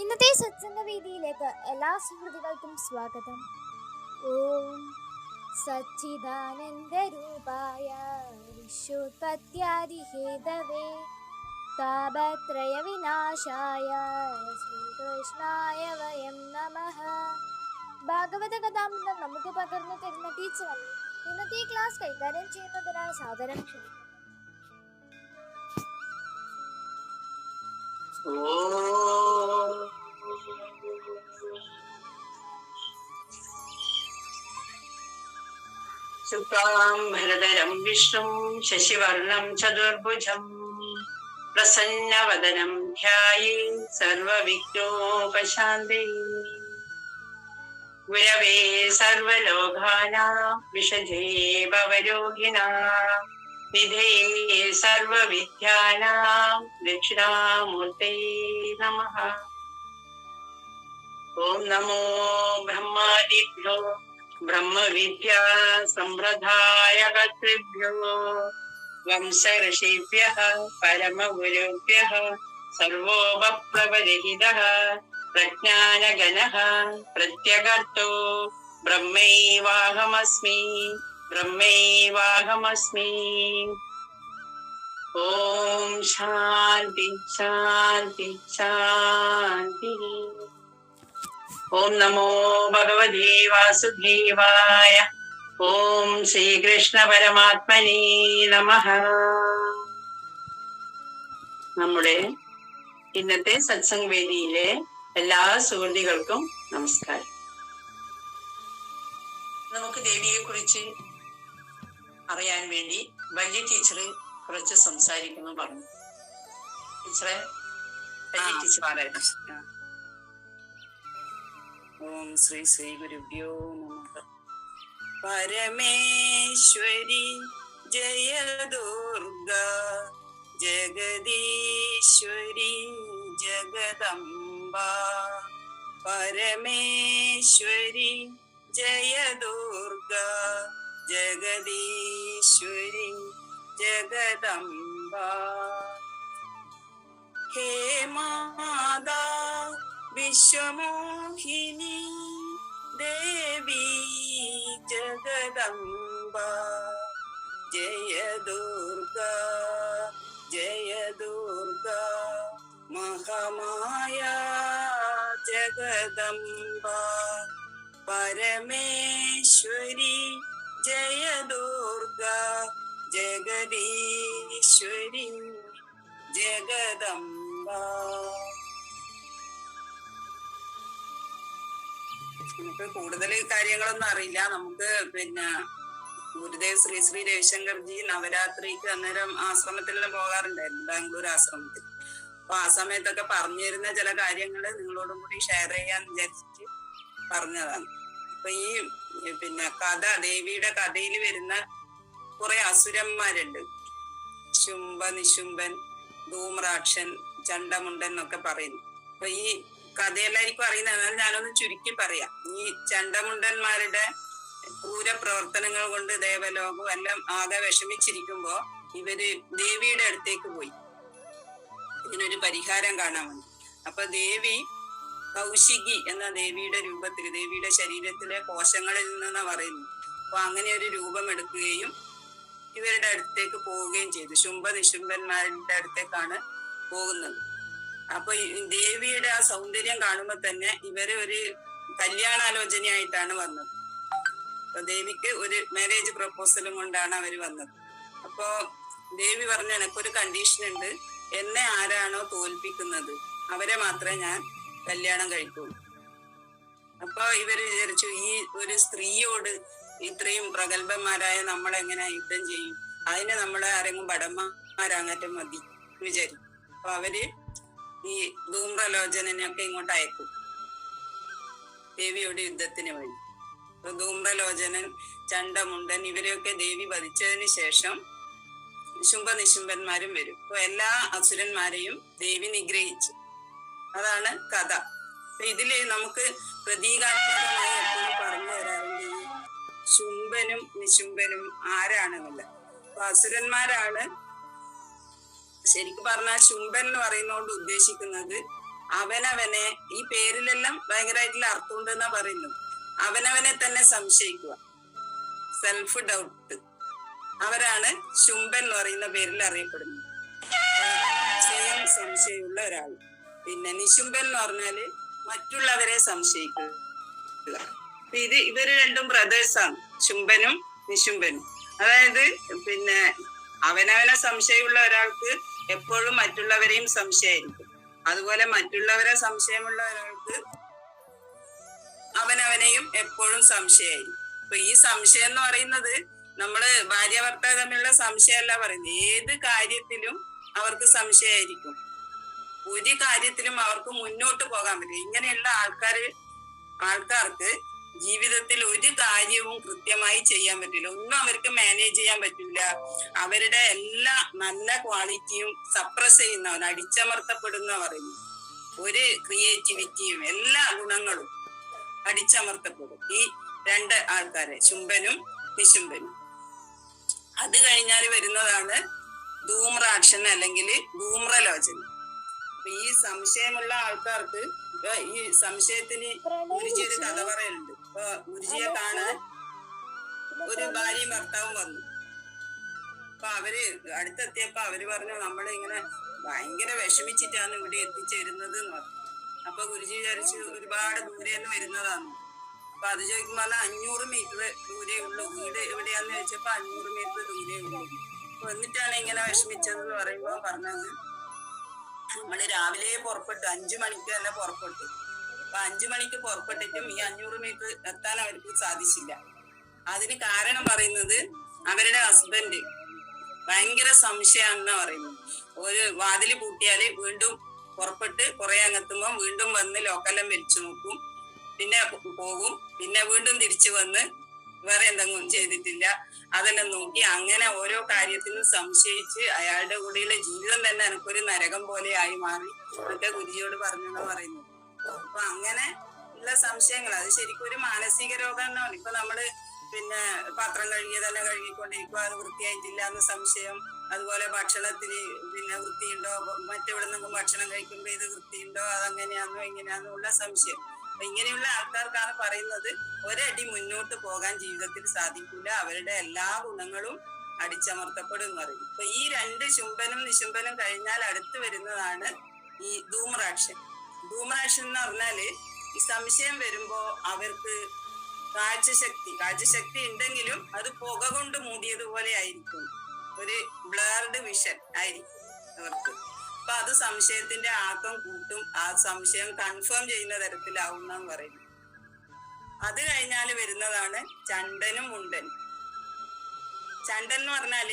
ഇന്നത്തെ സത്സംഗ വേദിയിലേക്ക് എല്ലാ സുഹൃത്തുക്കൾക്കും സ്വാഗതം. ഓം സച്ചിദാനന്ദ രൂപായ വിശ്വപത്യാദിഹേതവേ താപത്രയ വിനാശായ ശ്രീകൃഷ്ണായ വയം നമ. ഭാഗവത കഥാമൃതം നമുക്ക് പകർന്നു തരുന്ന ടീച്ചറാണ് ഇന്നത്തെ ക്ലാസ് കൈകാര്യം ചെയ്യുന്നതിനായി സാദരം ക്ഷണിക്കുന്നത് सुतां हृदयं विष्णुं शशिवर्णं चतुर्भुजं प्रसन्नवदनं ध्याये सर्वविघ्नोपशान्ते। गुरवे सर्वलोकानां विषधे विधे सर्वविद्यानां नमो। ब्रह्मादिभ्यो ब्रह्मविद्या सम्प्रदाय कर्तृभ्यो वंशऋषिभ्यः परमगुरुभ्यः सर्वोपप्रवरहितः प्रत्यगर्तो ब्रह्मैवाहमस्मि। ബ്രഹ്മൈവാഹമസ്മി ഓം ശാന്തി ശാന്തി ശാന്തി ഓം നമോ ഭഗവതേ വാസുദേവായ ഓം ശ്രീകൃഷ്ണ പരമാത്മനേ നമ നമ്മുടെ ഇന്നത്തെ സത്സംഗ് വേദിയിലെ എല്ലാ സുഹൃത്തുക്കൾക്കും നമസ്കാരം. നമുക്ക് ദേവിയെ കുറിച്ച് അറിയാൻ വേണ്ടി വലിയ ടീച്ചർ കുറച്ച് സംസാരിക്കുന്നു പറഞ്ഞു. ടീച്ചറെ വലിയ ടീച്ചർ ആരായിരുന്നു? ഓം ശ്രീ ശ്രീ ഗുരുഭ്യോ നമ. പരമേശ്വരി ജയ ദുർഗ ജഗദീശ്വരി ജഗദംബ. പരമേശ്വരി ജയ ദുർഗ ജഗദീശ്വരി ജഗദംബ. ഹേ മാതാ വിശ്വമോഹിനി ദേവി ജഗദംബ. ജയ ദുർഗ ജയ ദുർഗ. മഹമായ ജഗദംബ. പരമേശ്വരി ജയ ദുർഗ ജഗദീശ്വരി ജഗദംബ നമുക്ക് കൂടുതൽ കാര്യങ്ങളൊന്നും അറിയില്ല. നമുക്ക് പിന്നെ ഗുരുദേവ് ശ്രീ ശ്രീ രവിശങ്കർജി നവരാത്രിക്ക് അന്നേരം ആശ്രമത്തിലെല്ലാം പോകാറുണ്ടായിരുന്നു ബാംഗ്ലൂർ ആശ്രമത്തിൽ. അപ്പൊ ആ സമയത്തൊക്കെ പറഞ്ഞു തരുന്ന ചില കാര്യങ്ങൾ നിങ്ങളോടും കൂടി ഷെയർ ചെയ്യാൻ വിചാരിച്ചിട്ട് പറഞ്ഞതാണ്. അപ്പൊ ഈ പിന്നെ കഥ ദേവിയുടെ കഥയിൽ വരുന്ന കുറെ അസുരന്മാരുണ്ട്. ശുംഭ നിശുംഭൻ ധൂമ്രാക്ഷൻ ചണ്ടമുണ്ടൻ എന്നൊക്കെ പറയുന്നു. അപ്പൊ ഈ കഥയെല്ലാവർക്കും അറിയുന്ന എന്നാൽ ഞാനൊന്ന് ചുരുക്കി പറയാം. ഈ ചണ്ടമുണ്ടന്മാരുടെ ക്രൂരപ്രവർത്തനങ്ങൾ കൊണ്ട് ദേവലോകവും എല്ലാം ആകെ വിഷമിച്ചിരിക്കുമ്പോ ഇവർ ദേവിയുടെ അടുത്തേക്ക് പോയി. ഇതിനൊരു പരിഹാരം കാണാൻ വേണ്ടി. അപ്പൊ ദേവി കൗശികി എന്ന ദേവിയുടെ രൂപത്തിൽ ദേവിയുടെ ശരീരത്തിലെ കോശങ്ങളിൽ നിന്നാണ് പറയുന്നു അപ്പൊ അങ്ങനെ ഒരു രൂപം എടുക്കുകയും ഇവരുടെ അടുത്തേക്ക് പോവുകയും ചെയ്തു. ശുംഭ നിശുംഭന്മാരുടെ അടുത്തേക്കാണ് പോകുന്നത്. അപ്പൊ ദേവിയുടെ ആ സൗന്ദര്യം കാണുമ്പോൾ തന്നെ ഇവർ ഒരു കല്യാണാലോചനയായിട്ടാണ് വന്നത്. അപ്പൊ ദേവിക്ക് ഒരു മാരേജ് പ്രപ്പോസലും കൊണ്ടാണ് അവർ വന്നത്. അപ്പോ ദേവി പറഞ്ഞ എനക്കൊരു കണ്ടീഷൻ ഉണ്ട്. എന്നെ ആരാണോ തോൽപ്പിക്കുന്നത്? അവരെ മാത്രമേ ഞാൻ കല്യാണം കഴിക്കുള്ളൂ അപ്പൊ ഇവർ വിചാരിച്ചു ഈ ഒരു സ്ത്രീയോട് ഇത്രയും പ്രഗത്ഭന്മാരായ നമ്മളെങ്ങനെ യുദ്ധം ചെയ്യും? അതിന് നമ്മളെ ആരെങ്കിലും ഭടന്മാരാങ്ങാറ്റം മതി വിചാരിക്കും. അപ്പൊ അവർ ഈ ധൂമ്രലോചനൊക്കെ ഇങ്ങോട്ട് അയക്കും. ദേവിയോട് യുദ്ധത്തിന് വേണ്ടി. അപ്പൊ ധൂമ്രലോചനൻ ചണ്ടമുണ്ടൻ ഇവരെയൊക്കെ ദേവി വധിച്ചതിന് ശേഷം ശുംഭ നിശുംഭന്മാരും വരും. അപ്പൊ എല്ലാ അസുരന്മാരെയും ദേവി നിഗ്രഹിച്ചു. അതാണ് കഥ. ഇതിൽ നമുക്ക് പ്രതീകാത്മകമായി എപ്പോഴും പറഞ്ഞു തരാറുണ്ട് ഈ ശുംഭനും നിശുംഭനും ആരാണെന്നല്ല അപ്പൊ അസുരന്മാരാണ് ശരിക്കും പറഞ്ഞാൽ ശുംഭൻ എന്ന് പറയുന്നതുകൊണ്ട് ഉദ്ദേശിക്കുന്നത് അവനവനെ ഈ പേരിലെല്ലാം ഭയങ്കരമായിട്ടുള്ള അർത്ഥമുണ്ട് എന്നാ പറയുന്നു അവനവനെ തന്നെ സംശയിക്കുക. സെൽഫ് ഡൗട്ട് അവരാണ് ശുംഭൻ എന്ന് പറയുന്ന പേരിൽ അറിയപ്പെടുന്നത്. സ്വയം സംശയമുള്ള ഒരാൾ പിന്നെ നിശുംബൻ എന്ന് പറഞ്ഞാൽ മറ്റുള്ളവരെ സംശയിക്കുക. ഇത് ഇവർ രണ്ടും ബ്രദേഴ്സാണ് ശുംബനും നിശുംബനും അതായത് പിന്നെ അവനവനെ സംശയമുള്ള ഒരാൾക്ക് എപ്പോഴും മറ്റുള്ളവരെയും സംശയമായിരിക്കും. അതുപോലെ മറ്റുള്ളവരെ സംശയമുള്ള ഒരാൾക്ക് അവനവനെയും എപ്പോഴും സംശയമായിരിക്കും. അപ്പൊ ഈ സംശയം എന്ന് പറയുന്നത് നമ്മൾ ഭാര്യ ഭർത്താവ് തമ്മിലുള്ള സംശയമല്ല പറയുന്നത്. ഏത് കാര്യത്തിലും അവർക്ക് സംശയമായിരിക്കും. ഒരു കാര്യത്തിലും അവർക്ക് മുന്നോട്ട് പോകാൻ പറ്റില്ല. ഇങ്ങനെയുള്ള ആൾക്കാര് ആൾക്കാർക്ക് ജീവിതത്തിൽ ഒരു കാര്യവും കൃത്യമായി ചെയ്യാൻ പറ്റില്ല. ഒന്നും അവർക്ക് മാനേജ് ചെയ്യാൻ പറ്റില്ല. അവരുടെ എല്ലാ നല്ല ക്വാളിറ്റിയും സപ്രസ് ചെയ്യുന്നവർ അടിച്ചമർത്തപ്പെടുന്നവർ ഒരു ക്രിയേറ്റിവിറ്റിയും എല്ലാ ഗുണങ്ങളും അടിച്ചമർത്തപ്പെടും. ഈ രണ്ട് ആൾക്കാരെ ശുംഭനും നിശുംഭനും. അത് കഴിഞ്ഞാൽ വരുന്നതാണ് ധൂമ്രാക്ഷൻ അല്ലെങ്കിൽ ധൂമ്രലോചന. ഈ സംശയമുള്ള ആൾക്കാർക്ക് ഈ സംശയത്തിന് ഗുരുജി ഒരു കഥ പറയലുണ്ട്. ഇപ്പൊ ഗുരുജിയെ കാണാൻ ഒരു ഭാര്യയും ഭർത്താവും വന്നു. അപ്പൊ അവർ അടുത്തെത്തിയപ്പോ അവർ പറഞ്ഞു നമ്മളെ ഇങ്ങനെ ഭയങ്കര വിഷമിച്ചിട്ടാണ് ഇവിടെ എത്തിച്ചേരുന്നത് എന്ന് പറഞ്ഞു. അപ്പൊ ഗുരുജി വിചാരിച്ചു ഒരുപാട് ദൂരെ നിന്ന് വരുന്നതാണ്. അപ്പൊ അത് ചോദിക്കുമ്പോ പറഞ്ഞാ അഞ്ഞൂറ് മീറ്റർ ദൂരെ ഉള്ളൂ. വീട് എവിടെയാന്ന് ചോദിച്ചപ്പോ അഞ്ഞൂറ് മീറ്റർ ദൂരെ ഉള്ളൂ. എന്നിട്ടാണ് ഇങ്ങനെ വിഷമിച്ചതെന്ന് പറയുമ്പോ പറഞ്ഞത് നമ്മൾ രാവിലെ പുറപ്പെട്ടു. അഞ്ചു മണിക്ക് തന്നെ പുറപ്പെട്ടു. അപ്പൊ അഞ്ചു മണിക്ക് പുറപ്പെട്ടിട്ടും ഈ അഞ്ഞൂറ് മീറ്റർ എത്താൻ അവർക്ക് സാധിച്ചില്ല. അതിന് കാരണം പറയുന്നത് അവരുടെ ഹസ്ബൻഡ് ഭയങ്കര സംശയമാണെന്ന് പറയുന്നു ഒരു വാതിൽ പൂട്ടിയാൽ വീണ്ടും പുറപ്പെട്ട് കുറെ അങ്ങെത്തുമ്പോൾ വീണ്ടും വന്ന് ലോക്കെല്ലാം വലിച്ചു നോക്കും. പിന്നെ പോകും പിന്നെ വീണ്ടും തിരിച്ചു വന്ന് വേറെ എന്തെങ്കിലും ചെയ്തിട്ടില്ല. അതെല്ലാം നോക്കി അങ്ങനെ ഓരോ കാര്യത്തിനും സംശയിച്ച് അയാളുടെ കൂടെയുള്ള ജീവിതം തന്നെ എനിക്കൊരു നരകം പോലെ ആയി മാറി. മറ്റേ ഗുരുജിയോട് പറഞ്ഞെന്ന് പറയുന്നു അപ്പൊ അങ്ങനെ ഉള്ള സംശയങ്ങൾ. അത് ശരിക്കും ഒരു മാനസിക രോഗം എന്നാണ് ഇപ്പൊ നമ്മൾ പിന്നെ പാത്രം കഴുകിയതെല്ലാം കഴുകിക്കൊണ്ടിരിക്കുക അത് വൃത്തിയായിട്ടില്ല എന്ന സംശയം. അതുപോലെ ഭക്ഷണത്തിന് പിന്നെ വൃത്തിയുണ്ടോ? മറ്റെവിടെ നിന്നും ഭക്ഷണം കഴിക്കുമ്പോ ഇത് വൃത്തിയുണ്ടോ? അതങ്ങനെയാണോ ഇങ്ങനെയാണോ ഉള്ള സംശയം. അപ്പൊ ഇങ്ങനെയുള്ള ആൾക്കാർക്കാണ് പറയുന്നത് ഒരടി മുന്നോട്ട് പോകാൻ ജീവിതത്തിൽ സാധിക്കില്ല അവരുടെ എല്ലാ ഗുണങ്ങളും അടിച്ചമർത്തപ്പെടും എന്ന് പറയും. ഇപ്പൊ ഈ രണ്ട് ശുംഭനും നിശുംഭനും കഴിഞ്ഞാൽ അടുത്ത് വരുന്നതാണ് ഈ ധൂമ്രാക്ഷൻ. ധൂമ്രാക്ഷൻ എന്ന് പറഞ്ഞാൽ ഈ സംശയം വരുമ്പോ അവർക്ക് കാഴ്ചശക്തി കാഴ്ചശക്തി ഉണ്ടെങ്കിലും അത് പുക കൊണ്ട് മൂടിയതുപോലെ ആയിരിക്കും. ഒരു ബ്ലേർഡ് വിഷൻ ആയിരിക്കും അവർക്ക്. അപ്പൊ അത് സംശയത്തിന്റെ ആക്കം കൂട്ടും ആ സംശയം കൺഫേം ചെയ്യുന്ന തരത്തിലാവും എന്നാണ് പറയുന്നത് അത് കഴിഞ്ഞാൽ വരുന്നതാണ് ചണ്ടനും മുണ്ടൻ ചണ്ടൻ എന്ന് പറഞ്ഞാൽ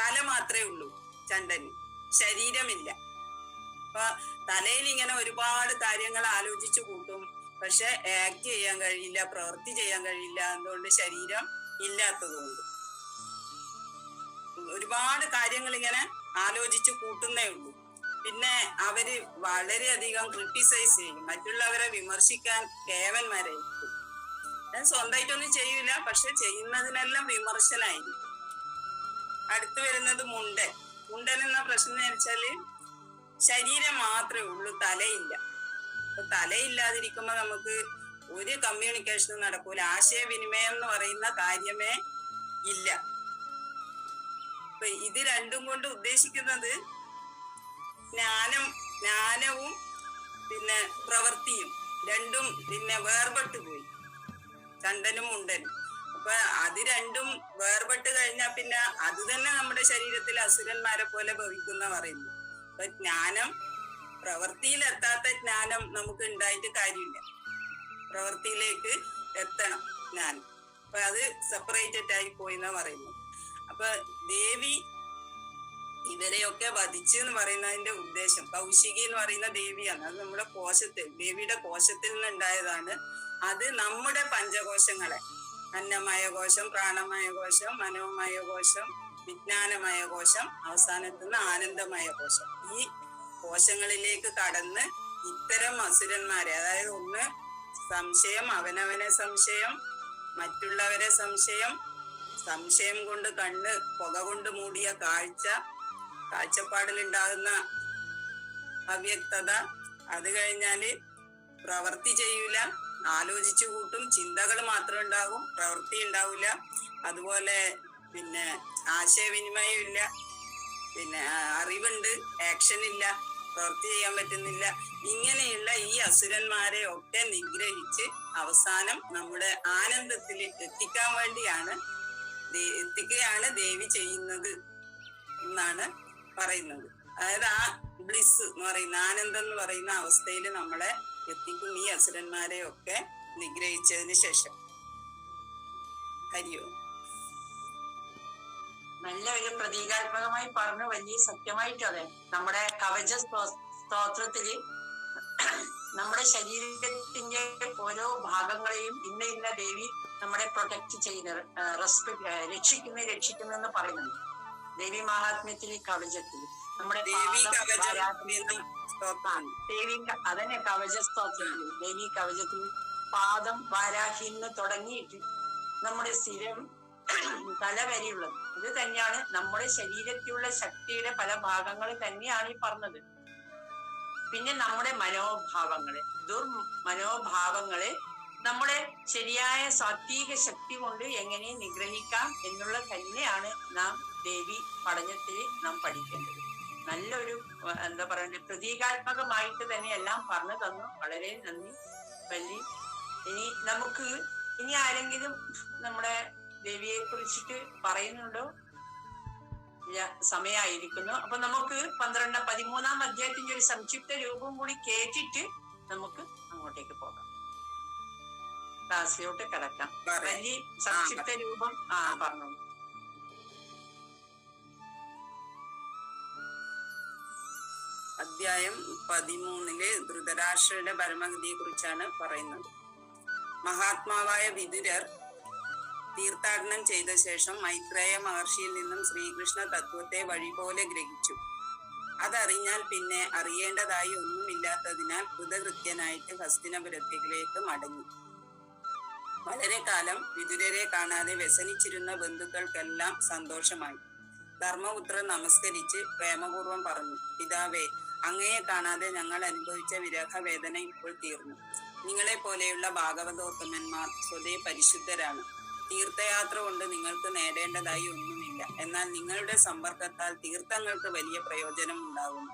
തല മാത്രമേ ഉള്ളൂ ചണ്ടന്. ശരീരമില്ല. അപ്പൊ തലയിൽ ഇങ്ങനെ ഒരുപാട് കാര്യങ്ങൾ ആലോചിച്ചു കൂട്ടും. പക്ഷെ ആക്ട് ചെയ്യാൻ കഴിയില്ല പ്രവൃത്തി ചെയ്യാൻ കഴിയില്ല എന്തുകൊണ്ട് ശരീരം ഇല്ലാത്തതുകൊണ്ട്. ഒരുപാട് കാര്യങ്ങൾ ഇങ്ങനെ ആലോചിച്ചു കൂട്ടുന്നേ ഉള്ളൂ. പിന്നെ അവർ വളരെയധികം ക്രിട്ടിസൈസ് ചെയ്യും. മറ്റുള്ളവരെ വിമർശിക്കാൻ കേവന്മാരായിരിക്കും ഞാൻ സ്വന്തമായിട്ടൊന്നും ചെയ്യൂല പക്ഷെ ചെയ്യുന്നതിനെല്ലാം വിമർശനായിരിക്കും. അടുത്തു വരുന്നത് മുണ്ടൻ. മുണ്ടൻ എന്ന പ്രശ്നം എന്ന് വെച്ചാൽ ശരീരം മാത്രമേ ഉള്ളൂ തലയില്ല. അപ്പൊ തലയില്ലാതിരിക്കുമ്പോ നമുക്ക് ഒരു കമ്മ്യൂണിക്കേഷനും നടക്കൂല. ആശയവിനിമയം എന്ന് പറയുന്ന കാര്യമേ ഇല്ല. ഇത് രണ്ടും കൊണ്ട് ഉദ്ദേശിക്കുന്നത് ജ്ഞാനം ജ്ഞാനവും പിന്നെ പ്രവൃത്തിയും രണ്ടും പിന്നെ വേർപെട്ടു പോയി ചണ്ടനും മുണ്ടനും. അപ്പൊ അത് രണ്ടും വേർപെട്ട് കഴിഞ്ഞാൽ പിന്നെ അത് തന്നെ നമ്മുടെ ശരീരത്തിൽ അസുരന്മാരെ പോലെ ഭവിക്കുന്ന പറയുന്നു. അപ്പൊ ജ്ഞാനം പ്രവൃത്തിയിൽ എത്താത്ത ജ്ഞാനം നമുക്ക് ഉണ്ടായിട്ട് കാര്യമില്ല. പ്രവൃത്തിയിലേക്ക് എത്തണം ജ്ഞാനം. അപ്പൊ അത് സെപ്പറേറ്റഡ് ആയി പോയി എന്നാ പറയുന്നു അപ്പൊ ദേവി ഇവരെയൊക്കെ വധിച്ചു എന്ന് പറയുന്നതിന്റെ ഉദ്ദേശം. കൗശികി എന്ന് പറയുന്ന ദേവിയാണ്. അത് നമ്മുടെ കോശത്തിൽ ദേവിയുടെ കോശത്തിൽ നിന്ന് ഉണ്ടായതാണ് അത് നമ്മുടെ പഞ്ചകോശങ്ങളെ അന്നമയ കോശം പ്രാണമയ കോശം മനോമയ കോശം വിജ്ഞാനമയ കോശം അവസാനത്തുനിന്ന് ആനന്ദമയ കോശം. ഈ കോശങ്ങളിലേക്ക് കടന്ന് ഇത്തരം അസുരന്മാരെ അതായത് ഒന്ന് സംശയം അവനവനെ സംശയം മറ്റുള്ളവരെ സംശയം സംശയം കൊണ്ട് കണ്ണ് പുക കൊണ്ട് മൂടിയ കാഴ്ച കാഴ്ചപ്പാടിൽ ഉണ്ടാകുന്ന അവ്യക്തത അത് കഴിഞ്ഞാൽ പ്രവൃത്തി ചെയ്യൂല ആലോചിച്ചു കൂട്ടും ചിന്തകൾ മാത്രം ഉണ്ടാകും പ്രവൃത്തി ഉണ്ടാവില്ല അതുപോലെ പിന്നെ ആശയവിനിമയം ഇല്ല. പിന്നെ അറിവുണ്ട് ആക്ഷൻ ഇല്ല പ്രവൃത്തി ചെയ്യാൻ പറ്റുന്നില്ല. ഇങ്ങനെയുള്ള ഈ അസുരന്മാരെ ഒക്കെ നിഗ്രഹിച്ച് അവസാനം നമ്മുടെ ആനന്ദത്തിൽ എത്തിക്കാൻ വേണ്ടിയാണ് എത്തിക്കുകയാണ് ദേവി ചെയ്യുന്നത് എന്നാണ് പറയുന്നത്. അതായത് ആ ബ്ലിസ് എന്ന് പറയുന്ന ആനന്ദം എന്ന് പറയുന്ന അവസ്ഥയിൽ നമ്മളെ എത്തിക്കും ഈ അസുരന്മാരെ ഒക്കെ നിഗ്രഹിച്ചതിന് ശേഷം. ഹരിയോ? നല്ല ഒരു പ്രതീകാത്മകമായി പറഞ്ഞു വലിയ സത്യമായിട്ട് അതെ. നമ്മുടെ കവച സ്തോ- സ്തോത്രത്തിൽ നമ്മുടെ ശരീരത്തിന്റെ ഓരോ ഭാഗങ്ങളെയും ഇന്ന ഇന്ന ദേവി നമ്മുടെ പ്രൊട്ടക്ട് ചെയ്യുന്ന റെസ്പെക്ട് രക്ഷിക്കുന്ന രക്ഷിക്കുന്നു എന്ന് പറയുന്നുണ്ട്. ദേവി മഹാത്മ്യത്തിൽ കവചത്തിൽ. നമ്മുടെ ദേവി ദേവി അതന്നെ കവച സ്തോത്രം ദേവി കവചത്തിൽ പാദം വാരാഹിന്ന് തുടങ്ങിയിട്ട് നമ്മുടെ സ്ഥിരം തല വരെയുള്ളത്. ഇത് തന്നെയാണ് നമ്മുടെ ശരീരത്തിലുള്ള ശക്തിയുടെ പല ഭാഗങ്ങൾ തന്നെയാണ് ഈ പറഞ്ഞത്. പിന്നെ നമ്മുടെ മനോഭാവങ്ങളെ ദുർ മനോഭാവങ്ങളെ നമ്മുടെ ശരിയായ സാത്വിക ശക്തി കൊണ്ട് എങ്ങനെ നിഗ്രഹിക്കാം എന്നുള്ള തന്നെയാണ് നാം ദേവി പഠനത്തിൽ നാം പഠിക്കേണ്ടത്. നല്ലൊരു എന്താ പറയണ്ടേ പ്രതീകാത്മകമായിട്ട് തന്നെ എല്ലാം പറഞ്ഞു തന്നു. വളരെ നന്ദി വലി ഇനി നമുക്ക് ഇനി ആരെങ്കിലും നമ്മുടെ ദേവിയെ കുറിച്ചിട്ട് പറയുന്നുണ്ടോ? സമയായിരിക്കുന്നു. സമയമായിരിക്കുന്നു അപ്പൊ നമുക്ക് പന്ത്രണ്ടാം പതിമൂന്നാം അധ്യായത്തിന്റെ ഒരു സംക്ഷിപ്ത രൂപം കൂടി കേട്ടിട്ട് നമുക്ക് അങ്ങോട്ടേക്ക് പോകാം. ക്ലാസ്സിലോട്ട് കിടക്കാം. വലിയ സംക്ഷിപ്ത രൂപം ആ പറഞ്ഞു അധ്യായം പതിമൂന്നിൽ ധൃതരാഷ്ട്രയുടെ പരമഗതിയെ കുറിച്ചാണ് പറയുന്നത്. മഹാത്മാവായ വിതുരർ തീർത്ഥാടനം ചെയ്ത ശേഷം മൈത്രേയ മഹർഷിയിൽ നിന്നും ശ്രീകൃഷ്ണ തത്വത്തെ വഴിപോലെ ഗ്രഹിച്ചു. അതറിഞ്ഞാൽ പിന്നെ അറിയേണ്ടതായി ഒന്നുമില്ലാത്തതിനാൽ കൃതകൃത്യനായിട്ട് ഹസ്തിനപുരത്തിലേക്ക് മടങ്ങി. വളരെ കാലം വിതുരരെ കാണാതെ വ്യസനിച്ചിരുന്ന ബന്ധുക്കൾക്കെല്ലാം സന്തോഷമായി. ധർമ്മപുത്രൻ നമസ്കരിച്ച് പ്രേമപൂർവം പറഞ്ഞു പിതാവേ അങ്ങയെ കാണാതെ ഞങ്ങൾ അനുഭവിച്ച വിരഹ വേദന ഇപ്പോൾ തീർന്നു. നിങ്ങളെ പോലെയുള്ള ഭാഗവതോത്തമന്മാർ സ്വതേ പരിശുദ്ധരാണ്. തീർത്ഥയാത്ര കൊണ്ട് നിങ്ങൾക്ക് നേടേണ്ടതായി ഒന്നുമില്ല. എന്നാൽ നിങ്ങളുടെ സമ്പർക്കത്താൽ തീർത്ഥങ്ങൾക്ക് വലിയ പ്രയോജനം ഉണ്ടാകുന്നു.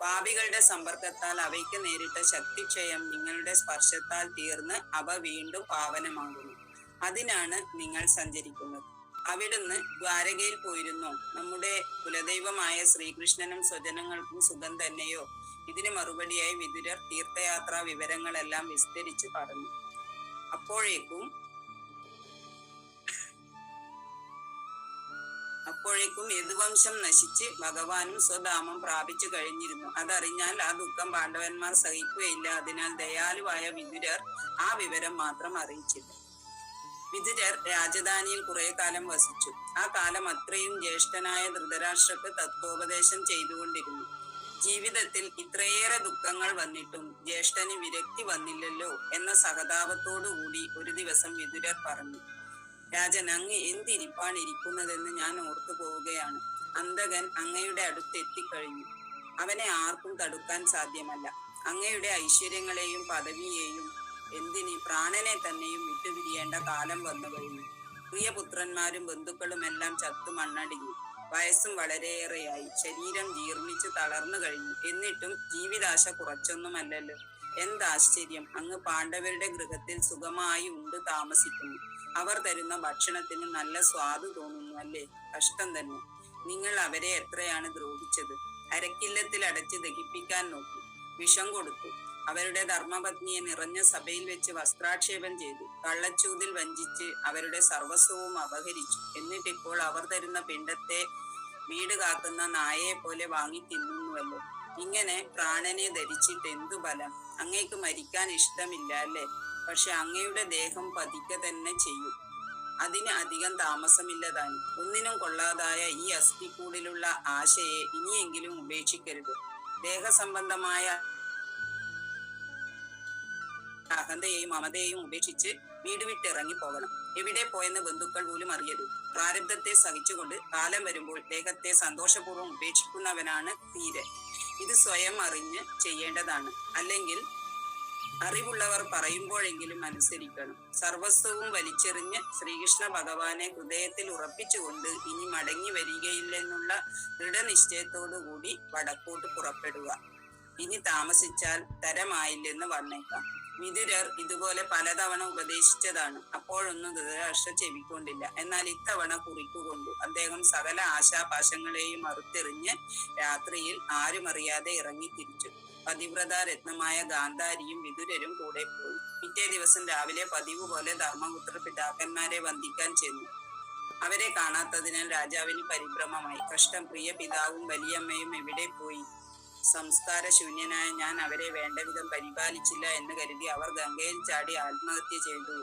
പാപികളുടെ സമ്പർക്കത്താൽ അവയ്ക്ക് നേരിട്ട ശക്തിക്ഷയം നിങ്ങളുടെ സ്പർശത്താൽ തീർന്ന് അവ വീണ്ടും പാവനമാകുന്നു. അതിനാണ് നിങ്ങൾ സഞ്ചരിക്കുന്നത്. അവിടുന്ന് ദ്വാരകയിൽ പോയിരുന്നു? നമ്മുടെ കുലദൈവമായ ശ്രീകൃഷ്ണനും സ്വജനങ്ങൾക്കും സുഖം തന്നെയോ? ഇതിന് മറുപടിയായി വിതുരർ തീർത്ഥയാത്രാ വിവരങ്ങളെല്ലാം വിസ്തരിച്ച് പറഞ്ഞു. അപ്പോഴേക്കും അപ്പോഴേക്കും യദുവംശം നശിച്ച് ഭഗവാനും സ്വധാമം പ്രാപിച്ചു കഴിഞ്ഞിരുന്നു. അതറിഞ്ഞാൽ ആ ദുഃഖം പാണ്ഡവന്മാർ സഹിക്കുകയില്ല. അതിനാൽ ദയാലുവായ വിതുരർ ആ വിവരം മാത്രം അറിയിച്ചില്ല. വിതുരർ രാജധാനിയിൽ കുറെ കാലം വസിച്ചു. ആ കാലം അത്രയും ജ്യേഷ്ഠനായ ധൃതരാഷ്ട്രക്ക് തത്വോപദേശം ചെയ്തുകൊണ്ടിരുന്നു. ജീവിതത്തിൽ ഇത്രയേറെ ദുഃഖങ്ങൾ വന്നിട്ടും ജ്യേഷ്ഠന് വിരക്തി വന്നില്ലല്ലോ എന്ന സഹതാപത്തോടുകൂടി ഒരു ദിവസം വിതുരർ പറഞ്ഞു രാജൻ അങ്ങ് എന്തിരിപ്പാണ് ഇരിക്കുന്നതെന്ന് ഞാൻ ഓർത്തു പോവുകയാണ്. അന്തകൻ അങ്ങയുടെ അടുത്ത് എത്തിക്കഴിഞ്ഞു. അവനെ ആർക്കും തടുക്കാൻ സാധ്യമല്ല. അങ്ങയുടെ ഐശ്വര്യങ്ങളെയും പദവിയെയും എന്തിന് പ്രാണനെ തന്നെയും വിട്ടുപിരിയേണ്ട കാലം വന്നു കഴിഞ്ഞു പ്രിയപുത്രന്മാരും ബന്ധുക്കളും എല്ലാം ചത്തു മണ്ണടിഞ്ഞു. വയസ്സും വളരെയേറെയായി. ശരീരം ജീർണിച്ച് തളർന്നു കഴിഞ്ഞു. എന്നിട്ടും ജീവിതാശ കുറച്ചൊന്നുമല്ലല്ലോ. എന്താശ്ചര്യം? അങ്ങ് പാണ്ഡവരുടെ ഗൃഹത്തിൽ സുഖമായി ഉണ്ട് താമസിക്കുന്നു. അവർ തരുന്ന ഭക്ഷണത്തിന് നല്ല സ്വാദ് തോന്നുന്നു അല്ലേ? കഷ്ടം തന്നെ. നിങ്ങൾ അവരെ എത്രയാണ് ദ്രോഹിച്ചത്? അരക്കില്ലത്തിൽ അടച്ച് ദഹിപ്പിക്കാൻ നോക്കി. വിഷം കൊടുത്തു. അവരുടെ ധർമ്മപത്നിയെ നിറഞ്ഞ സഭയിൽ വെച്ച് വസ്ത്രാക്ഷേപം ചെയ്തു. കള്ളച്ചൂതിൽ വഞ്ചിച്ച് അവരുടെ സർവസ്വവും അപഹരിച്ചു. എന്നിട്ടിപ്പോൾ അവർ തരുന്ന പിണ്ടത്തെ വീട് കാക്കുന്ന നായയെ പോലെ വാങ്ങി തിന്നുന്നുവല്ലോ. ഇങ്ങനെ പ്രാണനെ ധരിച്ചിട്ട് എന്തു ഫലം? അങ്ങേക്ക് മരിക്കാൻ ഇഷ്ടമില്ല അല്ലേ? പക്ഷെ അങ്ങയുടെ ദേഹം പതിക്ക തന്നെ ചെയ്യും. അതിന് അധികം താമസമില്ല താനും. ഒന്നിനും കൊള്ളാതായ ഈ അസ്ഥിക്കൂടിലുള്ള ആശയെ ഇനിയെങ്കിലും ഉപേക്ഷിക്കരുത്. ദേഹസംബന്ധമായ അഹന്തയെയും മമതയെയും ഉപേക്ഷിച്ച് വീട് വിട്ട് ഇറങ്ങി പോകണം. എവിടെ പോയെന്ന് ബന്ധുക്കൾ പോലും അറിയരുത്. പ്രാരബ്ധത്തെ സഹിച്ചുകൊണ്ട് കാലം വരുമ്പോൾ ദേഹത്തെ സന്തോഷപൂർവം ഉപേക്ഷിക്കുന്നവനാണ് ധീരൻ. ഇത് സ്വയം അറിഞ്ഞ് ചെയ്യേണ്ടതാണ്. അല്ലെങ്കിൽ അറിവുള്ളവർ പറയുമ്പോഴെങ്കിലും അനുസരിക്കണം. സർവസ്വവും വലിച്ചെറിഞ്ഞ് ശ്രീകൃഷ്ണ ഭഗവാനെ ഹൃദയത്തിൽ ഉറപ്പിച്ചുകൊണ്ട് ഇനി മടങ്ങി വരികയില്ലെന്നുള്ള ദൃഢനിശ്ചയത്തോടുകൂടി വടക്കോട്ട് പുറപ്പെടുക. ഇനി താമസിച്ചാൽ തരമായില്ലെന്ന് വന്നേക്കാം വിതുരർ ഇതുപോലെ പലതവണ ഉപദേശിച്ചതാണ്. അപ്പോഴൊന്നും ധൃതരാഷ്ട്ര ചെവിക്കൊണ്ടില്ല. എന്നാൽ ഇത്തവണ കുറിക്കുകൊണ്ടു അദ്ദേഹം സകല ആശാപാശങ്ങളെയും അറുത്തെറിഞ്ഞ് രാത്രിയിൽ ആരുമറിയാതെ ഇറങ്ങി തിരിച്ചു പതിവ്രത രത്നമായ ഗാന്ധാരിയും വിതുരരും കൂടെ പോയി. പിറ്റേ ദിവസം രാവിലെ പതിവ് പോലെ ധർമ്മപുത്ര പിതാക്കന്മാരെ വന്ദിക്കാൻ ചെന്നു. അവരെ കാണാത്തതിനാൽ രാജാവിന് പരിഭ്രമമായി. കഷ്ടം. പ്രിയ പിതാവും വലിയമ്മയും എവിടെ പോയി? സംസ്കാര ശൂന്യനായ ഞാൻ അവരെ വേണ്ട വിധം പരിപാലിച്ചില്ല എന്ന് കരുതി അവർ ഗംഗയിൽ ചാടി ആത്മഹത്യ ചെയ്തു.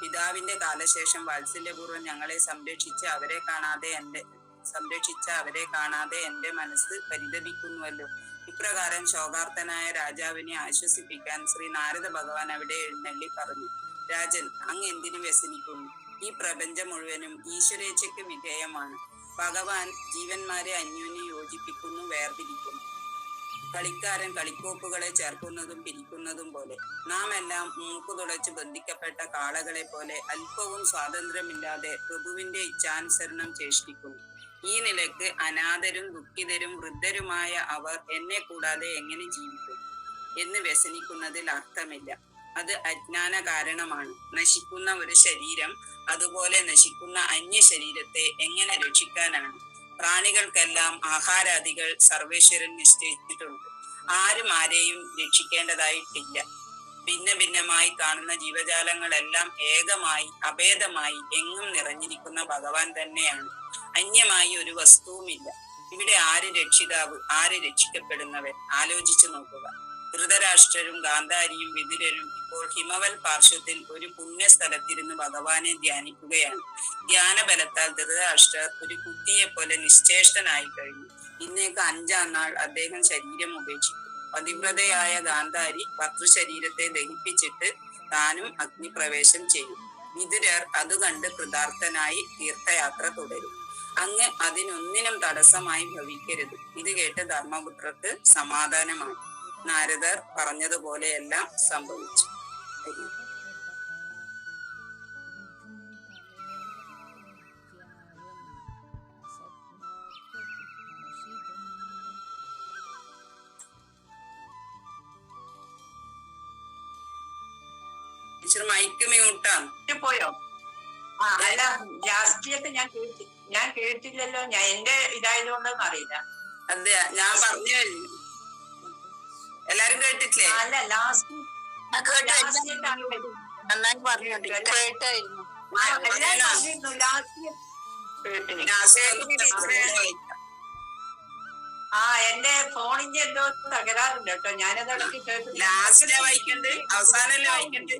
പിതാവിന്റെ കാലശേഷം വാത്സല്യപൂർവം ഞങ്ങളെ സംരക്ഷിച്ച് അവരെ കാണാതെ എന്റെ സംരക്ഷിച്ച അവരെ കാണാതെ എന്റെ മനസ്സ് പരിതപിക്കുന്നുവല്ലോ. ഇപ്രകാരം ശോകാർത്തനായ രാജാവിനെ ആശ്വസിപ്പിക്കാൻ ശ്രീ നാരദ ഭഗവാൻ അവിടെ എഴുന്നള്ളി പറഞ്ഞു രാജൻ അങ്ങ് എന്തിനു വ്യസനിക്കുന്നു? ഈ പ്രപഞ്ചം മുഴുവനും ഈശ്വരേച്ഛയ്ക്ക് വിധേയമാണ്. ഭഗവാൻ ജീവന്മാരെ അന്യോന്യം യോജിപ്പിക്കുന്നു വേർതിരിക്കുന്നു. കളിക്കാരൻ കളിക്കോപ്പുകളെ ചേർക്കുന്നതും പിരിക്കുന്നതും പോലെ നാം എല്ലാം മൂക്കു തുടച്ച് ബന്ധിക്കപ്പെട്ട കാളകളെ പോലെ അല്പവും സ്വാതന്ത്ര്യമില്ലാതെ പ്രഭുവിന്റെ ഇച്ഛാനുസരണം ചേഷ്ടിക്കുന്നു. ഈ നിലയ്ക്ക് അനാഥരും ദുഃഖിതരും വൃദ്ധരുമായ അവർ എന്നെ കൂടാതെ എങ്ങനെ ജീവിക്കും? എന്ന് വ്യസനിക്കുന്നതിൽ അർത്ഥമില്ല. അത് അജ്ഞാന കാരണമാണ്. നശിക്കുന്ന ഒരു ശരീരം അതുപോലെ നശിക്കുന്ന അന്യ ശരീരത്തെ എങ്ങനെ രക്ഷിക്കാനാണ്? പ്രാണികൾക്കെല്ലാം ആഹാരാദികൾ സർവേശ്വരൻ നിശ്ചയിച്ചിട്ടുണ്ട്. ആരും ആരെയും രക്ഷിക്കേണ്ടതായിട്ടില്ല. ഭിന്ന ഭിന്നമായി കാണുന്ന ജീവജാലങ്ങളെല്ലാം ഏകമായി അഭേദമായി എങ്ങും നിറഞ്ഞിരിക്കുന്ന ഭഗവാൻ തന്നെയാണ്. അന്യമായി ഒരു വസ്തുവുമില്ല. ഇവിടെ ആര് രക്ഷിതാവ് ആര് രക്ഷിക്കപ്പെടുന്നവൻ? ആലോചിച്ചു നോക്കുക. ധൃതരാഷ്ട്രരും ഗാന്ധാരിയും വിതുരരും ഇപ്പോൾ ഹിമവൽ പാർശ്വത്തിൽ ഒരു പുണ്യസ്ഥലത്തിരുന്ന് ഭഗവാനെ ധ്യാനിക്കുകയാണ്. ധ്യാനബലത്താൽ ധൃതരാഷ്ട്രർ ഒരു കുട്ടിയെ പോലെ നിശ്ചേഷ്ടനായി കഴിഞ്ഞു. ഇന്നേക്ക് അഞ്ചാം നാൾ അദ്ദേഹം ശരീരം ഉപേക്ഷിക്കും. പതിവ്രതയായ ഗാന്ധാരി ഭർത്തൃശരീരത്തെ ദഹിപ്പിച്ചിട്ട് താനും അഗ്നിപ്രവേശം ചെയ്യും. വിതുരർ അത് കണ്ട് കൃതാർത്ഥനായി തീർത്ഥയാത്ര തുടരും. അങ്ങ് അതിനൊന്നിനും തടസ്സമായി ഭവിക്കരുത്. ഇത് കേട്ട് ധർമ്മപുത്രർക്ക് സമാധാനമായി. നാരദർ പറഞ്ഞതുപോലെയെല്ലാം സംഭവിച്ചു. മൈക്ക് മ്യൂട്ടാണ് പോയോ? അല്ല ഞാൻ കേട്ടി ഞാൻ കേട്ടില്ലല്ലോ. ഞാൻ എന്റെ ഇതായതുകൊണ്ടൊന്നും അറിയില്ല. അതെ ഞാൻ പറഞ്ഞു കഴിഞ്ഞു. എല്ലാരും കേട്ടിട്ടില്ലേ? അല്ല ലാസ്റ്റ് നന്നായി പറഞ്ഞു കേട്ടായിരുന്നു. ആ എന്റെ ഫോണിന്റെ എന്തോ തകരാറുണ്ട് കേട്ടോ. ഞാനത് ഇടയ്ക്ക് കേട്ടില്ല ലാസ്റ്റിലെ വായിക്കണ്ട്? അവസാനല്ലേ വായിക്കണ്ട്?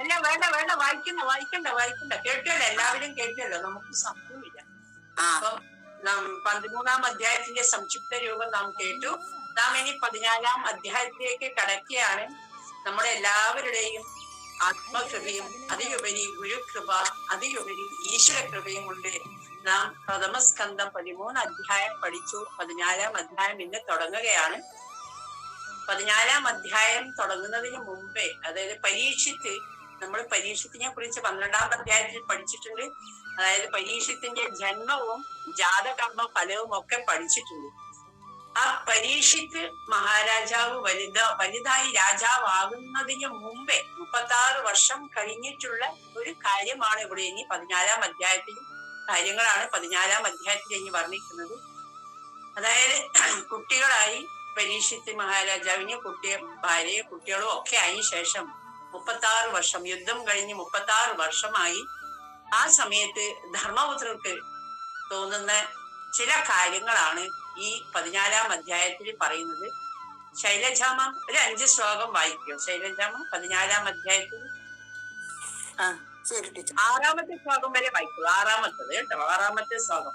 അല്ല വേണ്ട വേണ്ട. വായിക്കണ്ട വായിക്കണ്ട വായിക്കണ്ട. കേട്ടല്ലോ? എല്ലാവരും കേട്ടല്ലോ? നമുക്ക് സംഭവമില്ല അപ്പം നാം പതിമൂന്നാം അധ്യായത്തിന്റെ സംക്ഷിപ്ത രൂപം നാം കേട്ടു. നാം ഇനി പതിനാലാം അധ്യായത്തിലേക്ക് കടക്കുകയാണ്. നമ്മുടെ എല്ലാവരുടെയും ആത്മകൃപയും അതിലുപരി ഗുരുകൃപ അതിലുപരി ഈശ്വര കൃപയും കൊണ്ട് നാം പ്രഥമസ്കന്ധം പതിമൂന്ന് അധ്യായം പഠിച്ചു. പതിനാലാം അധ്യായം ഇന്ന് തുടങ്ങുകയാണ്. പതിനാലാം അധ്യായം തുടങ്ങുന്നതിന് മുമ്പേ അതായത് പരീക്ഷിത്ത് നമ്മൾ പരീക്ഷത്തിനെ കുറിച്ച് പന്ത്രണ്ടാം അധ്യായത്തിൽ പഠിച്ചിട്ടുണ്ട്. അതായത് പരീക്ഷത്തിന്റെ ജന്മവും ജാതകർമ്മ ഫലവും ഒക്കെ പഠിച്ചിട്ടുണ്ട്. ആ പരീക്ഷിച്ച് മഹാരാജാവ് വലുത വലുതായി രാജാവാകുന്നതിന് മുമ്പേ മുപ്പത്തി ആറ് വർഷം കഴിഞ്ഞിട്ടുള്ള ഒരു കാര്യമാണ് ഇവിടെ ഇനി പതിനാലാം അധ്യായത്തിൽ കാര്യങ്ങളാണ് പതിനാലാം അധ്യായത്തിൽ ഇനി വർണിക്കുന്നത്. അതായത് കുട്ടികളായി പരീക്ഷിച്ച് മഹാരാജാവിന് കുട്ടിയെ ഭാര്യയെ കുട്ടികളും ഒക്കെ ആയ ശേഷം മുപ്പത്തി ആറ് വർഷം യുദ്ധം കഴിഞ്ഞ് മുപ്പത്തി ആറ് വർഷമായി ആ സമയത്ത് ധർമ്മപുത്രർക്ക് തോന്നുന്ന ചില കാര്യങ്ങളാണ് ഈ പതിനാലാം അധ്യായത്തിൽ പറയുന്നത് ശൈലജാമം ഒരു അഞ്ച് ശ്ലോകം വായിക്കോ. ശൈലജാമം പതിനാലാം അധ്യായത്തിൽ ആറാമത്തെ ശ്ലോകം വരെ വായിക്കൂ. ആറാമത്തത് കേട്ടോ. ആറാമത്തെ ശ്ലോകം.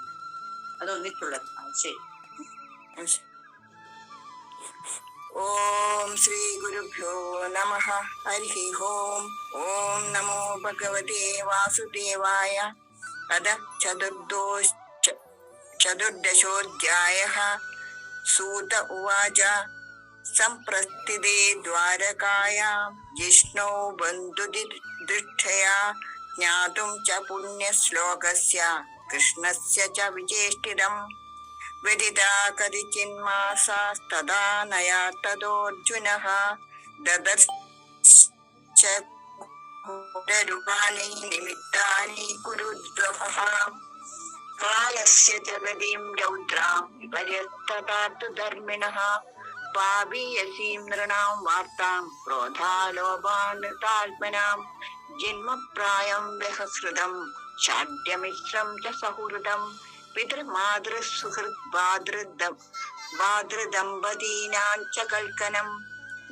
അത് ഒന്നിച്ചുള്ളത്. ആ, ശരി. ഓം ശ്രീ ഗുരുഭ്യോ നമ. ഹരി ഓം ഓം നമോ ഭഗവതേ വാസുദേവായ. അത ചതുർദോഷ चतुर्दशोऽध्यायः सूत उवाच। सम्प्रस्थिते द्वारकायां जिष्णौ बन्धुदिदृष्टया ज्ञातुं च पुण्यश्लोकस्य, कृष्णस्य च विचेष्टितम् विदिता करिचिन्मासास्तदा नया तदोऽर्जुनः ददर्श निमित्तानि कुरुद्वः കാലസ്യ ജഗതീം രൗദ്രാം വിപര്യത്തതാത്തു ധർമ്മിണ പാപീയസീം നൃണാം വാർത്താം ക്രോധാലോപാനൃതാത്മനാം ജന്മപ്രായം വ്യഹസൃതം ശാഠ്യമിശ്രം ച സൗഹൃദം പിതൃമാതൃസുഹൃത് ബാതൃദം ബാതൃദമ്പതീനാം ച കൽക്കനം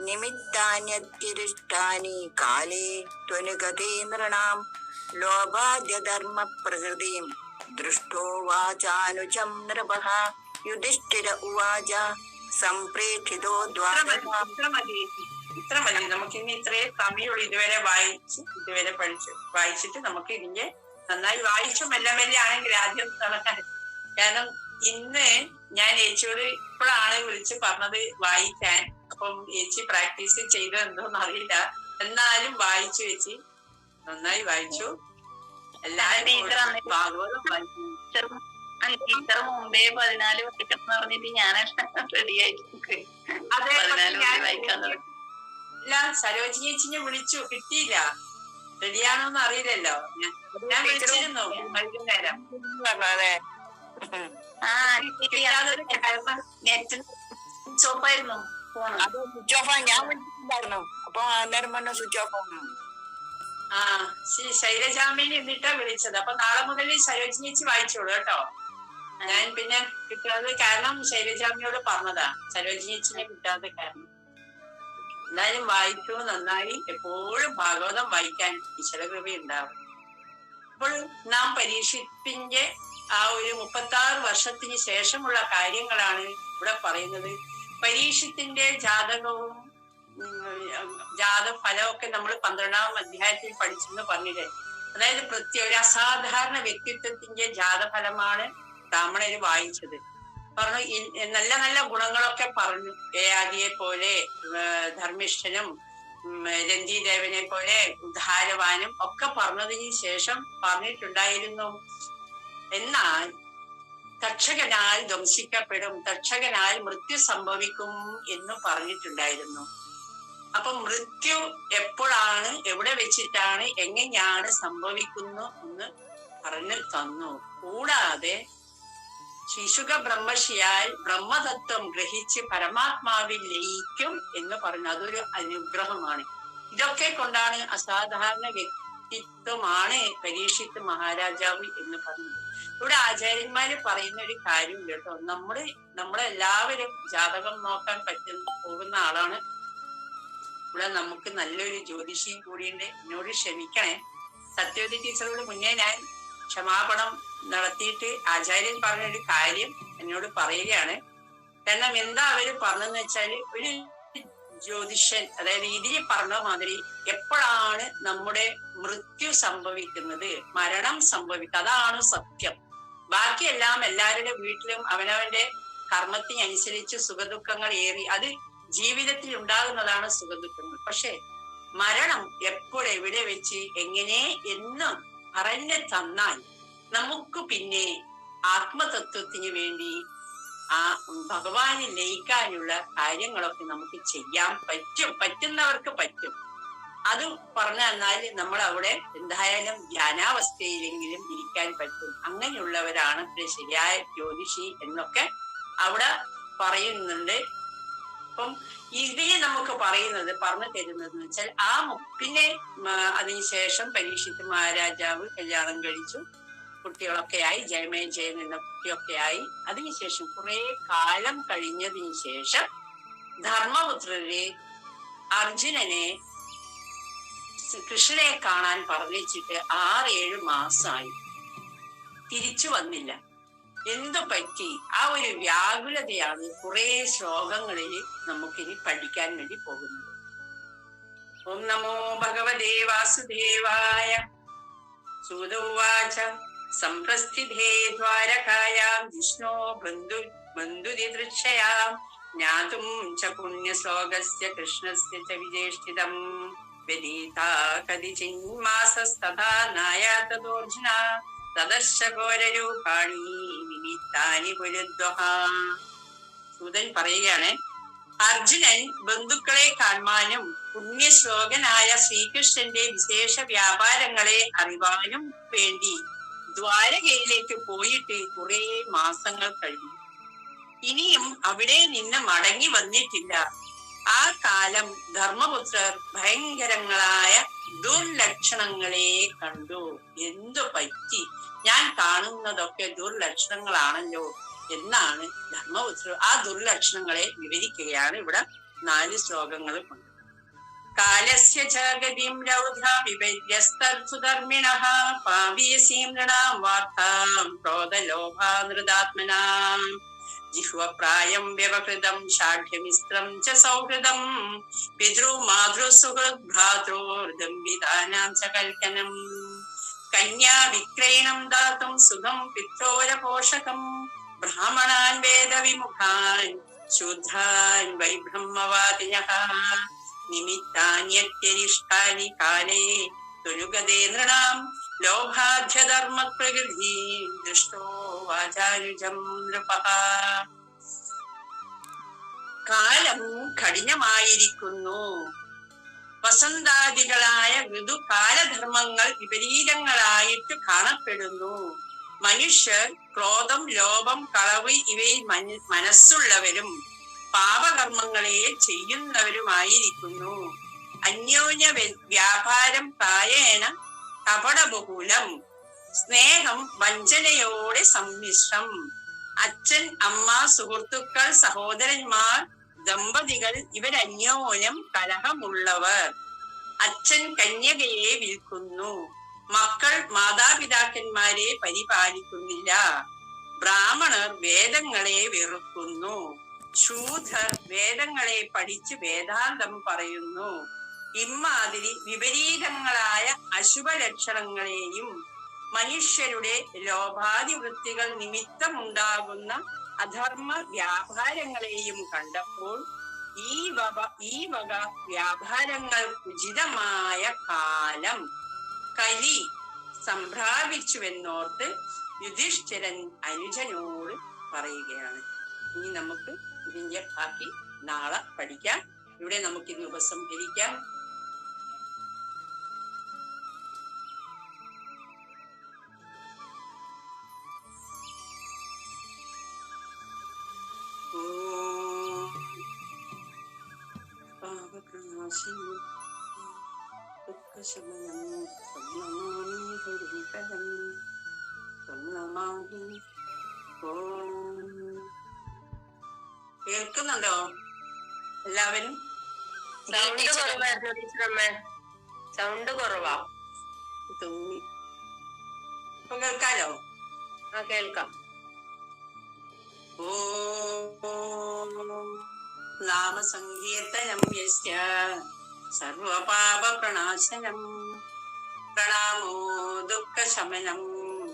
നിമിത്താന്യത്തിരിഷ്ടാനി കാലേ ത്വനുഗതേ നൃണാം ലോപാദ്യധർമ്മ പ്രകൃതിയും ദൃഷ്ടോ വാചാനുജം നൃപ യുധിഷ്ഠിര ഉവാച സംപ്രേക്ഷിതോ ഇത്ര മതി നമുക്ക് ഇനി ഇത്രയും സമയമുള്ളൂ. ഇതുവരെ വായിച്ച് ഇതുവരെ പഠിച്ചു വായിച്ചിട്ട് നമുക്ക് ഇതിന്റെ നന്നായി വായിച്ചു മെല്ലെ മെല്ലെ ആണെങ്കിൽ ആദ്യം നടക്കാൻ. കാരണം ഇന്ന് ഞാൻ ചേച്ചിയോട് ഇപ്പോഴാണ് വിളിച്ച് പറഞ്ഞത് വായിക്കാൻ. അപ്പം ചേച്ചി പ്രാക്ടീസ് ചെയ്തോ എന്തോന്നറിയില്ല എന്നാലും വായിച്ചു ചേച്ചി നന്നായി വായിച്ചു. എല്ലാവരും ടീച്ചർ മുമ്പേ പതിനാല് വൈക്കം പറഞ്ഞിട്ട് ഞാൻ റെഡി ആയിട്ട് നിൽക്കുവാ. അതെ പതിനാല് ഞാൻ മണി വായിക്കാൻ തുടങ്ങി. ഇല്ല സരോജിനി ചേച്ചിനെ വിളിച്ചു. കിട്ടിയില്ല. റെഡിയാണോന്ന് അറിയില്ലല്ലോ. ഞാൻ ഞാൻ വിളിച്ചിരുന്നു. വൈകുന്നേരം. ആ നെറ്റ് സ്വിച്ച് ഓഫ് ഞാൻ വിളിച്ചിട്ടുണ്ടായിരുന്നു. അപ്പൊ അന്നേരം പറഞ്ഞ സ്വിച്ച് ഓഫ് ആണ് ആ ശരി ശൈലജാമേനെ എന്നിട്ടാ വിളിച്ചത്. അപ്പൊ നാളെ മുതൽ സരോജിനി ചേച്ചി വായിച്ചോളൂ കേട്ടോ. ഞാൻ പിന്നെ കിട്ടാതെ കാരണം ശൈലജാമിയോട് പറഞ്ഞതാ. സരോജിനി ചേച്ചിനെ കിട്ടാതെ കാരണം. എന്തായാലും വായിച്ചു നന്നായി. എപ്പോഴും ഭാഗവതം വായിക്കാൻ ഈശ്വരകൃപ ഉണ്ടാവും അപ്പോൾ നാം പരീക്ഷിപ്പിന്റെ ആ ഒരു മുപ്പത്തി ആറ് വർഷത്തിന് ശേഷമുള്ള കാര്യങ്ങളാണ് ഇവിടെ പറയുന്നത്. പരീക്ഷത്തിന്റെ ജാതകവും ഉം, ജാതക ഫലമൊക്കെ നമ്മൾ പന്ത്രണ്ടാം അധ്യായത്തിൽ പഠിച്ചെന്ന് പറഞ്ഞില്ലേ അതായത് പ്രത്യേക ഒരു അസാധാരണ വ്യക്തിത്വത്തിന്റെ ജാതഫലമാണ് ബ്രാഹ്മണര് വായിച്ചത്. പറഞ്ഞു നല്ല നല്ല ഗുണങ്ങളൊക്കെ പറഞ്ഞു. ഏയാദിയെ പോലെ ധർമ്മിഷ്ഠനും രഞ്ജിദേവനെ പോലെ ഉദ്ധാരവാനും ഒക്കെ പറഞ്ഞതിന് ശേഷം പറഞ്ഞിട്ടുണ്ടായിരുന്നു. എന്നാൽ തക്ഷകനാൽ ധ്വംസിക്കപ്പെടും തക്ഷകനാൽ മൃത്യു സംഭവിക്കും എന്ന് പറഞ്ഞിട്ടുണ്ടായിരുന്നു. അപ്പൊ മൃത്യു എപ്പോഴാണ് എവിടെ വെച്ചിട്ടാണ് എങ്ങനെയാണ് സംഭവിക്കുന്നു എന്ന് പറഞ്ഞു തന്നു. കൂടാതെ ശിശുക ബ്രഹ്മഷിയാൽ ബ്രഹ്മതത്വം ഗ്രഹിച്ച് പരമാത്മാവിൽ ലയിക്കും എന്ന് പറഞ്ഞു. അതൊരു അനുഗ്രഹമാണ്. ഇതൊക്കെ കൊണ്ടാണ് അസാധാരണ വ്യക്തിത്വമാണ് പരീക്ഷിത്ത് മഹാരാജാവ് എന്ന് പറഞ്ഞത്. ഇവിടെ ആചാര്യന്മാര് പറയുന്ന ഒരു കാര്യം കേട്ടോ. നമ്മൾ നമ്മളെല്ലാവരും ജാതകം നോക്കാൻ പറ്റുന്ന പോകുന്ന ആളാണ് ഇവിടെ നമുക്ക് നല്ലൊരു ജ്യോതിഷിയും കൂടിയുണ്ട്. എന്നോട് ക്ഷമിക്കണേ. സത്യവതി ടീച്ചറോട് മുന്നേ ഞാൻ ക്ഷമാപണം നടത്തിയിട്ട് ആചാര്യൻ പറഞ്ഞൊരു കാര്യം എന്നോട് പറയുകയാണ്. കാരണം എന്താ അവർ പറഞ്ഞെന്ന് വെച്ചാൽ ഒരു ജ്യോതിഷൻ അതായത് ഇതിൽ പറഞ്ഞ മാതിരി എപ്പോഴാണ് നമ്മുടെ മൃത്യു സംഭവിക്കുന്നത്? മരണം സംഭവിക്കുന്നത് അതാണ് സത്യം. ബാക്കിയെല്ലാം എല്ലാവരുടെ വീട്ടിലും അവനവന്റെ കർമ്മത്തിനനുസരിച്ച് സുഖദുഃഖങ്ങൾ ഏറി അത് ജീവിതത്തിൽ ഉണ്ടാകുന്നതാണ് സുഖദുഃഖങ്ങൾ പക്ഷെ മരണം എപ്പോഴെവിടെ വെച്ച് എങ്ങനെ എന്നും പറഞ്ഞു തന്നാൽ നമുക്ക് പിന്നെ ആത്മതത്വത്തിന് വേണ്ടി ആ ഭഗവാനെ ലയിക്കാനുള്ള കാര്യങ്ങളൊക്കെ നമുക്ക് ചെയ്യാൻ പറ്റും പറ്റുന്നവർക്ക് പറ്റും. അത് പറഞ്ഞു തന്നാൽ നമ്മൾ അവിടെ എന്തായാലും ധ്യാനാവസ്ഥയിലെങ്കിലും ഇരിക്കാൻ പറ്റും. അങ്ങനെയുള്ളവരാണ് ശരിയായ ജ്യോതിഷി എന്നൊക്കെ അവിടെ പറയുന്നുണ്ട്. അപ്പം ഇതിന് നമുക്ക് പറയുന്നത് പറഞ്ഞു തരുന്നത് എന്ന് വെച്ചാൽ ആ പിന്നെ അതിനുശേഷം പരീക്ഷിത്ത് മഹാരാജാവ് കല്യാണം കഴിച്ചു. കുട്ടികളൊക്കെ ആയി ജയമേ ജയം എന്ന കുട്ടിയൊക്കെ ആയി. അതിനുശേഷം കുറെ കാലം കഴിഞ്ഞതിന് ശേഷം ധർമ്മപുത്രരെ അർജുനനെ കൃഷ്ണനെ കാണാൻ പറഞ്ഞിട്ട് ആറ് ഏഴ് മാസമായി തിരിച്ചു വന്നില്ല. എന്തു പറ്റി? ആ ഒരു വ്യാകുലതയാണ് കുറെ ശ്ലോകങ്ങളിൽ നമുക്കിനി പഠിക്കാൻ വേണ്ടി പോകുന്നത്. ഓം നമോ ഭഗവദേ വാസുദേവായ. സൂതോവാച. സംപ്രസ്ഥിതേ ദ്വാരകായാം. വിഷ്ണോ ബന്ധു ബന്ധുതിദൃക്ഷയാം ജ്ഞാതും ച ച വിജേഷ്ഠിതം വ്യതീതാ കതിചിന്മാസസ്തഥാ നായാതോർജുന തദർശ ഘോരരൂപാണി നിമിത്താനി പുരുദ്വഹ സൂതൻ പറയുകയാണ് അർജുനൻ ബന്ധുക്കളെ കാണുവാനും പുണ്യശ്ലോകനായ ശ്രീകൃഷ്ണന്റെ വിശേഷ വ്യാപാരങ്ങളെ അറിവാനും വേണ്ടി ദ്വാരകയിലേക്ക് പോയിട്ട് കുറെ മാസങ്ങൾ കഴിഞ്ഞു. ഇനിയും അവിടെ നിന്ന് മടങ്ങി വന്നിട്ടില്ല. ആ കാലം ധർമ്മപുത്രർ ഭയങ്കരങ്ങളായ ദുർലക്ഷണങ്ങളെ കണ്ടു. എന്തു പറ്റി? ഞാൻ കാണുന്നതൊക്കെ ദുർലക്ഷണങ്ങളാണല്ലോ എന്നാണ് ധർമ്മപുത്ര ആ ദുർലക്ഷണങ്ങളെ വിവരിക്കുകയാണ് ഇവിടെ നാല് ശ്ലോകങ്ങൾ കൊണ്ട്. കാലസ്യ ജഗതിം രൗദ്ര വിപര്യസ്തർസുധർമ്മിണ പാപീയസീം നൃണാം വാർത്താം ക്രോധലോഭാനൃതാത്മനാം ജിഹ്വപ്രായം വ്യവഹൃതം ഷാഠ്യമിസ്ത്രം ച സൗഹൃദം പിതൃ മാതൃസുഹൃത് ഭ്രാതൃർദംബിതാനാം ച കൽക്കനം കന്യാ വിക്രയണം ദാതും സുഖം പിത്രോര പോഷകം ബ്രാഹ്മണാൻ വേദവിമുഖാൻ ശൂദ്രാൻ വൈ ബ്രഹ്മവാദിനഃ നിമിത്താന്യത്യരിഷ്ടാനി കാലേ തുലുഗതേ നൃണാം ലോഭാധ്യധർമ്മ പ്രകൃതി ദൃഷ്ടോ വാചാരുജം നൃപ. കാലം കഠിനമായിരിക്കുന്നു. വസന്താദികളായ ഋതുകാലധർമ്മങ്ങൾ വിപരീതങ്ങളായിട്ട് കാണപ്പെടുന്നു. മനുഷ്യർ ക്രോധം ലോപം കളവ് ഇവയിൽ മന- മനസ്സുള്ളവരും പാപകർമ്മങ്ങളെ ചെയ്യുന്നവരുമായിരിക്കുന്നു. അന്യോന്യ വ്യ- വ്യാപാരം പ്രായേണ കപടബഹുലം സ്നേഹം വഞ്ചനയോടെ സമ്മിശ്രം. അച്ഛൻ അമ്മ സുഹൃത്തുക്കൾ സഹോദരന്മാർ ദമ്പതികൾ ഇവരന്യോന്യം കലഹമുള്ളവർ. അച്ഛൻ കന്യകയെ വിൽക്കുന്നു. മക്കൾ മാതാപിതാക്കന്മാരെ പരിപാലിക്കുന്നില്ല. ബ്രാഹ്മണർ വേദങ്ങളെ വെറുക്കുന്നു. ശൂധർ വേദങ്ങളെ പഠിച്ച് വേദാന്തം പറയുന്നു. ഇമ്മാതിരി വിപരീതങ്ങളായ അശുഭ ലക്ഷണങ്ങളെയും മനുഷ്യരുടെ ലോഭാതി വൃത്തികൾ നിമിത്തമുണ്ടാകുന്ന അധർമ്മ വ്യാപാരങ്ങളെയും കണ്ടപ്പോൾ ഈ വക ഈ വക വ്യാപാരങ്ങൾ ഉചിതമായ കാലം കലി സംഭ്രാപിച്ചുവെന്നോർത്ത് യുധിഷ്ഠിരൻ അനുജനോട് പറയുകയാണ്. ഇനി നമുക്ക് ഇതിന്റെ ബാക്കി നാളെ പഠിക്കാം. ഇവിടെ നമുക്ക് ഇന്ന് ഉപസംഹരിക്കാം. ദുഃഖശമനം പ്രണമാമി ഹരിപദം പ്രണമാമി കേൾക്കുന്നുണ്ടോ എല്ലാവരും സൗണ്ട് കുറവായിരുന്നു ടീച്ചറമ്മേ സൗണ്ട് കുറവാ. തോന്നി ഇപ്പൊ കേൾക്കാലോ? ആ കേൾക്കാം. ഓ നാമസങ്കീർത്തനം യസ്യ सर्वपापप्रणाशनम् प्रणामो दुःखशमनम्।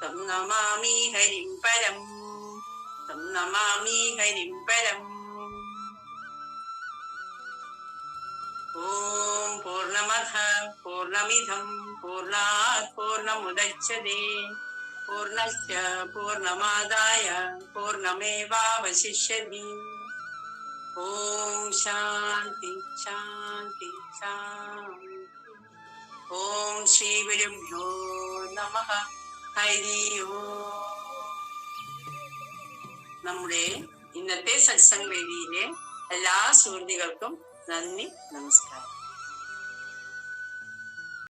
तं नमामि हरिं परम्। तं नमामि हरिं परम्। ॐ पूर्णमः पूर्णमिधं पूर्णात् पूर्णमुदच्छते पूर्णस्य पूर्णमादाय पूर्णमेवावशिष्यति। ഓം ശാന്തി ശാന്തി ശാന്തി ഓം ശ്രീ ഗുരുഭ്യോ നമ ഹരി നമ്മുടെ ഇന്നത്തെ സത്സംഗ് വേദിയിലെ എല്ലാ സുഹൃത്തുക്കൾക്കും നന്ദി നമസ്കാരം.